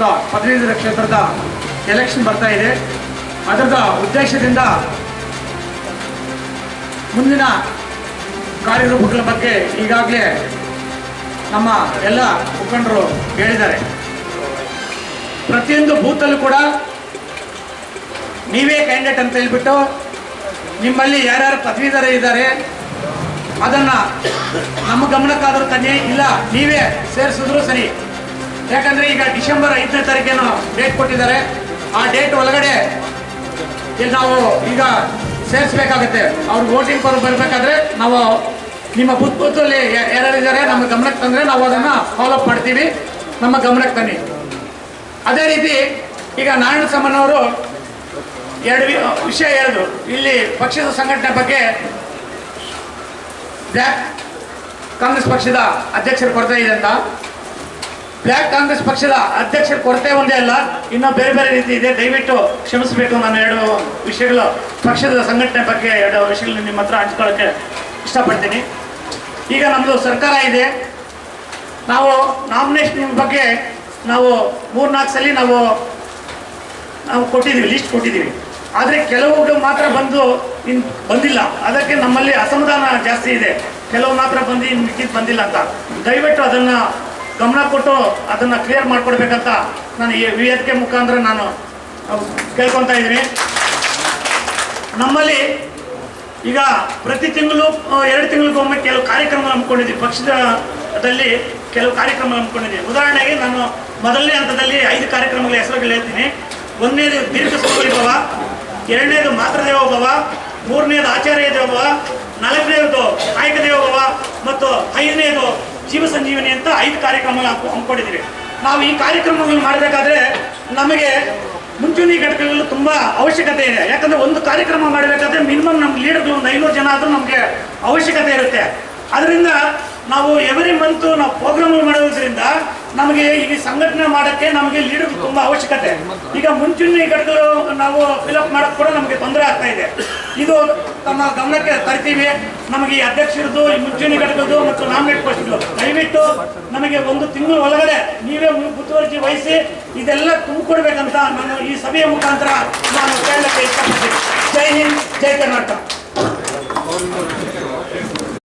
ಮತ್ತು ಹದಿನೈದರ ಕ್ಷೇತ್ರದ ಎಲೆಕ್ಷನ್ ಬರ್ತಾ ಇದೆ. ಅದರ ಉದ್ದೇಶದಿಂದ ಮುಂದಿನ ಕಾರ್ಯರೂಪಗಳ ಬಗ್ಗೆ ಈಗಾಗಲೇ ನಮ್ಮ ಎಲ್ಲ ಮುಖಂಡರು ಹೇಳಿದ್ದಾರೆ. ಪ್ರತಿಯೊಂದು ಬೂತಲ್ಲೂ ಕೂಡ ನೀವೇ ಕ್ಯಾಂಡಿಡೇಟ್ ಅಂತ ಹೇಳ್ಬಿಟ್ಟು ನಿಮ್ಮಲ್ಲಿ ಯಾರ್ಯಾರು ಪದವೀಧರ ಇದ್ದಾರೆ, ಅದನ್ನು ನಮ್ಮ ಗಮನಕ್ಕಾದರೂ ತನ್ನಿ ಇಲ್ಲ, ನೀವೇ ಸೇರಿಸಿದ್ರು ಸರಿ. ಯಾಕಂದರೆ ಈಗ ಡಿಸೆಂಬರ್ ಐದನೇ ತಾರೀಕೇನು ಡೇಟ್ ಕೊಟ್ಟಿದ್ದಾರೆ. ಆ ಡೇಟ್ ಒಳಗಡೆ ನಾವು ಈಗ ಸೇರಿಸ್ಬೇಕಾಗತ್ತೆ. ಅವ್ರು ವೋಟಿಂಗ್ ಪರ್ ಬರಬೇಕಾದ್ರೆ ನಾವು ನಿಮ್ಮ ಬುತ್ ಬುತ್ತಲ್ಲಿ ನಮ್ಮ ಗಮನಕ್ಕೆ ತಂದರೆ ನಾವು ಅದನ್ನು ಫಾಲೋಅಪ್ ಮಾಡ್ತೀವಿ. ನಮ್ಮ ಗಮನಕ್ಕೆ ತನ್ನಿ ಅದೇ ರೀತಿ ಈಗ ನಾರಾಯಣ ಸಮನವರು ಎರಡು ವಿಷಯ ಹೇಳಿದ್ರು ಇಲ್ಲಿ ಪಕ್ಷದ ಸಂಘಟನೆ ಬಗ್ಗೆ ಕಾಂಗ್ರೆಸ್ ಪಕ್ಷದ ಅಧ್ಯಕ್ಷರು ಕೊರತೆ ಇದೆ ಅಂತ. ಬ್ಲ್ಯಾಕ್ ಕಾಂಗ್ರೆಸ್ ಪಕ್ಷದ ಅಧ್ಯಕ್ಷರ ಕೊರತೆ ಒಂದೇ ಅಲ್ಲ, ಇನ್ನೂ ಬೇರೆ ಬೇರೆ ರೀತಿ ಇದೆ. ದಯವಿಟ್ಟು ಕ್ಷಮಿಸಬೇಕು ನಾನು ಎರಡು ವಿಷಯಗಳು ಪಕ್ಷದ ಸಂಘಟನೆ ಬಗ್ಗೆ ಎರಡು ವಿಷಯಗಳು ನಿಮ್ಮ ಹತ್ರ ಹಂಚ್ಕೊಳ್ಳೋಕ್ಕೆ ಇಷ್ಟಪಡ್ತೀನಿ. ಈಗ ನಮ್ಮದು ಸರ್ಕಾರ ಇದೆ. ನಾವು ನಾಮಿನೇಷನ್ ಬಗ್ಗೆ ನಾವು ಮೂರ್ನಾಲ್ಕು ಸಲ ನಾವು ನಾವು ಕೊಟ್ಟಿದ್ದೀವಿ ಲಿಸ್ಟ್ ಕೊಟ್ಟಿದ್ದೀವಿ. ಆದರೆ ಕೆಲವೊಬ್ಬರು ಮಾತ್ರ ಬಂದು ಇನ್ ಬಂದಿಲ್ಲ. ಅದಕ್ಕೆ ನಮ್ಮಲ್ಲಿ ಅಸಮಾಧಾನ ಜಾಸ್ತಿ ಇದೆ. ಕೆಲವು ಮಾತ್ರ ಬಂದು ಇನ್ನು ಬಂದಿಲ್ಲ ಅಂತ. ದಯವಿಟ್ಟು ಅದನ್ನು ಗಮನ ಕೊಟ್ಟು ಅದನ್ನು ಕ್ಲಿಯರ್ ಮಾಡಿಕೊಡ್ಬೇಕಂತ ನಾನು ಈ ವಿ ಮುಖಾಂತರ ನಾನು ಕೇಳ್ಕೊತಾ ಇದ್ದೀನಿ. ನಮ್ಮಲ್ಲಿ ಈಗ ಪ್ರತಿ ತಿಂಗಳು ಎರಡು ತಿಂಗಳಿಗೊಮ್ಮೆ ಕೆಲವು ಕಾರ್ಯಕ್ರಮ ಹಮ್ಮಿಕೊಂಡಿದ್ದೀವಿ ಪಕ್ಷದಲ್ಲಿ ಕೆಲವು ಕಾರ್ಯಕ್ರಮ ಹಮ್ಮಿಕೊಂಡಿದ್ದೀವಿ ಉದಾಹರಣೆಗೆ ನಾನು ಮೊದಲನೇ ಹಂತದಲ್ಲಿ ಐದು ಕಾರ್ಯಕ್ರಮಗಳ ಹೆಸರುಗಳು ಹೇಳ್ತೀನಿ. ಒಂದನೇದು ದೀರ್ಘ ಸುಖವಿಭವ ಎರಡನೇದು ಮಾತೃದೇವ ಭವ, ಮೂರನೇದು ಆಚಾರ್ಯ ದೇವೋಭವ ನಾಲ್ಕನೇದು ಕಾಯಕ ದೇವೋಭವ ಮತ್ತು ಐದನೇದು ಜೀವ ಸಂಜೀವನಿ ಅಂತ ಐದು ಕಾರ್ಯಕ್ರಮ ಹಮ್ಮಿಕೊಂಡಿದ್ದೀವಿ. ನಾವು ಈ ಕಾರ್ಯಕ್ರಮಗಳನ್ನು ಮಾಡಬೇಕಾದ್ರೆ ನಮಗೆ ಮುಂಚೂಣಿ ಘಟಕಗಳು ತುಂಬ ಅವಶ್ಯಕತೆ ಇದೆ. ಯಾಕಂದರೆ ಒಂದು ಕಾರ್ಯಕ್ರಮ ಮಾಡಬೇಕಾದ್ರೆ ಮಿನಿಮಮ್ ನಮ್ಮ ಲೀಡರ್ಗಳು ಒಂದು ಐನೂರು ಜನ ಆದರೂ ನಮಗೆ ಅವಶ್ಯಕತೆ ಇರುತ್ತೆ. ಅದರಿಂದ ನಾವು ಎವ್ರಿ ಮಂತ್ ನಾವು ಪ್ರೋಗ್ರಾಮ್ ಮಾಡೋದ್ರಿಂದ ನಮಗೆ ಈ ಸಂಘಟನೆ ಮಾಡೋಕ್ಕೆ ನಮಗೆ ಲೀಡರ್ ತುಂಬ ಅವಶ್ಯಕತೆ. ಈಗ ಮುಂಚೂಣಿ ಘಟಕಗಳು ನಾವು ಫಿಲಪ್ ಮಾಡೋಕ್ಕೆ ಕೂಡ ನಮಗೆ ತೊಂದರೆ ಆಗ್ತಾ ಇದೆ. ಇದು ತಮ್ಮ ಗಮನಕ್ಕೆ ತರ್ತೀವಿ. ನಮಗೆ ಈ ಅಧ್ಯಕ್ಷರದ್ದು, ಈ ಮುಂಚೂಣಿ ಘಟಕದ್ದು ಮತ್ತು ನಾಮಿನೇಟ್ ಪೋಸ್ಟ್ಗಳು ದಯವಿಟ್ಟು ನಮಗೆ ಒಂದು ತಿಂಗಳ ಒಳಗಡೆ ನೀವೇ ಮುತುವರ್ಜಿ ವಹಿಸಿ ಇದೆಲ್ಲ ತುಂಬಿಕೊಡ್ಬೇಕಂತ ನಾನು ಈ ಸಭೆಯ ಮುಖಾಂತರ ನಾನು ಕೇಳಕ್ಕೆ ಇಷ್ಟಪಡ್ತೀನಿ. ಜೈ ಹಿಂದ್, ಜೈ ಕರ್ನಾಟಕ.